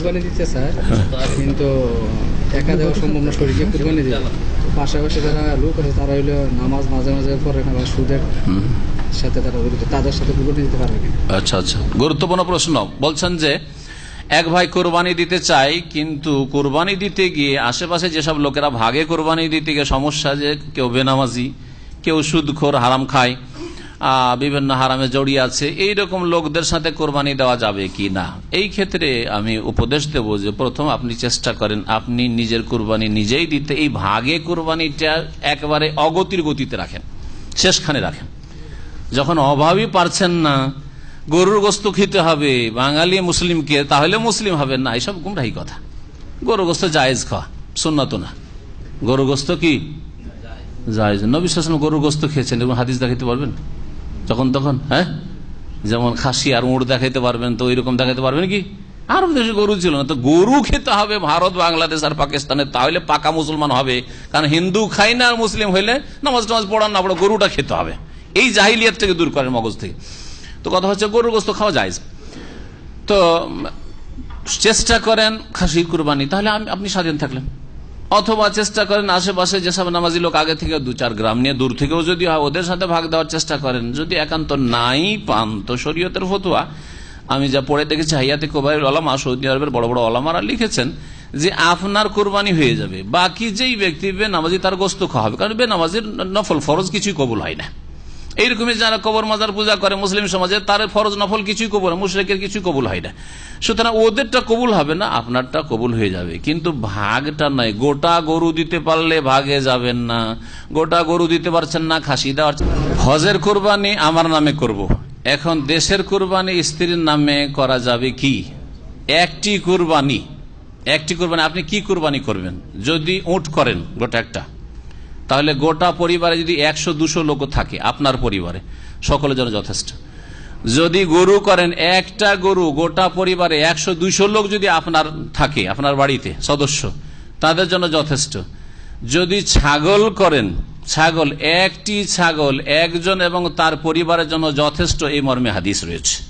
কুরবানি দিতে চায় কিন্তু একা দেওয়া সম্ভব না শরীরকে কুরবানি দিয়ে পাশাপাশি যারা লোক আছে, তারা হইল নামাজ মাঝে মাঝে পড়ে না বা সুদের সাথে তারা তাদের সাথে কুরবানি দিতে পারবে আচ্ছা আচ্ছা। গুরুত্বপূর্ণ প্রশ্ন। বলছেন যে, এক ভাই কোরবানি দিতে চাই কিন্তু কোরবানি দিতে গিয়ে আশেপাশে যেসব লোকেরা ভাগে কোরবানি দিতে গিয়ে সমস্যা যে, কেউ বেনামাজি, কেউ সুদখোর, হারাম খায় বিভিন্ন হারামে জড়িয়ে আছে এই রকম লোকদের সাথে কোরবানি দেওয়া যাবে কি না? এই ক্ষেত্রে আমি উপদেশ দেব যে প্রথম আপনি চেষ্টা করেন, আপনি নিজের কোরবানি নিজেই দিতে, এই ভাগে কোরবানিটা একবারে অগতির গতিতে রাখেন, শেষখানে রাখেন। যখন অভাবই পারছেন না, গরুর গোস্ত খেতে হবে, বাঙালি মুসলিমকে, তাহলে মুসলিম হবে না, এসব গুমরাহি কথা। গরু গোস্ত জায়েজ খাওয়া সুন্নত না। গরু গোস্ত কি? জায়েজ। নবী সালাম গরুর গোস্ত খেয়েছেন এবং হাদিস দেখাইতে পারবেন? যখন তখন হ্যাঁ? যেমন খাসি আর উঁড় দেখাইতে পারবেন, তো ওইরকম দেখাইতে পারবেন কি? আরব দেশে গরু ছিল না, তো গরু খেতে হবে ভারত, বাংলাদেশ আর পাকিস্তানে, তাহলে পাকা মুসলমান হবে। কারণ হিন্দু খাই না আর মুসলিম হইলে নামাজ টামাজ পড়ান না পড়া গরুটা খেতে হবে। এই জাহিলিয়াত থেকে দূর করেন মগজ থেকে। তো কথা হচ্ছে গরুর গোস্ত খাওয়া যায় তো চেষ্টা করেন খাসি কুরবানি, তাহলে আপনি স্বাধীন থাকলেন। অথবা চেষ্টা করেন আশেপাশে যেসব নামাজি লোক আগে থেকে দু চার গ্রাম নিয়ে, দূর থেকেও যদি হয়, ওদের সাথে ভাগ দেওয়ার চেষ্টা করেন। যদি একান্ত নাই পান, তো শরীয়তের ফতুয়া। আমি যা পড়ে দেখেছি, হাইয়াতে কোবাইল আলামা সৌদি আরবের বড় বড় আলামারা লিখেছেন যে, আপনার কোরবানি হয়ে যাবে। বাকি যেই ব্যক্তি বে বেনামাজি তার গোস্ত খাওয়া হবে কারণ বেনামাজির নফল ফরজ কিছুই কবুল হয় না। এইরকমই যারা কবর মাজার পূজা করে মুসলিম সমাজে, তার ফরজ নফল কিছুই কবুল মুশরেকের কিছুই কবুল হয় না। সুতরাং ওদেরটা কবুল হবে না, আপনারটা কবুল হয়ে যাবে। কিন্তু ভাগটা নয়, গোটা গরু দিতে পারলে ভাগে যাবেন না। গোটা গরু দিতে পারছেন না, খাসি দেওয়ার হজের কোরবানি আমার নামে করব। এখন দেশের কোরবানি স্ত্রীর নামে করা যাবে কি? একটি কোরবানি। একটি কোরবানি, আপনি কি কোরবানি করবেন? যদি উট করেন গোটা একটা। তাহলে গোটা পরিবারে যদি একশো, দুশো লোক থাকে আপনার পরিবারে, সকলের জন্য যথেষ্ট। যদি গরু করেন, একটা গরু গোটা পরিবারে একশো দুইশো লোক যদি আপনার থাকে, আপনার বাড়িতে সদস্য, তাদের জন্য যথেষ্ট। যদি ছাগল করেন, ছাগল, একটি ছাগল, একজন এবং তার পরিবারের জন্য যথেষ্ট এই মর্মে হাদিস রয়েছে।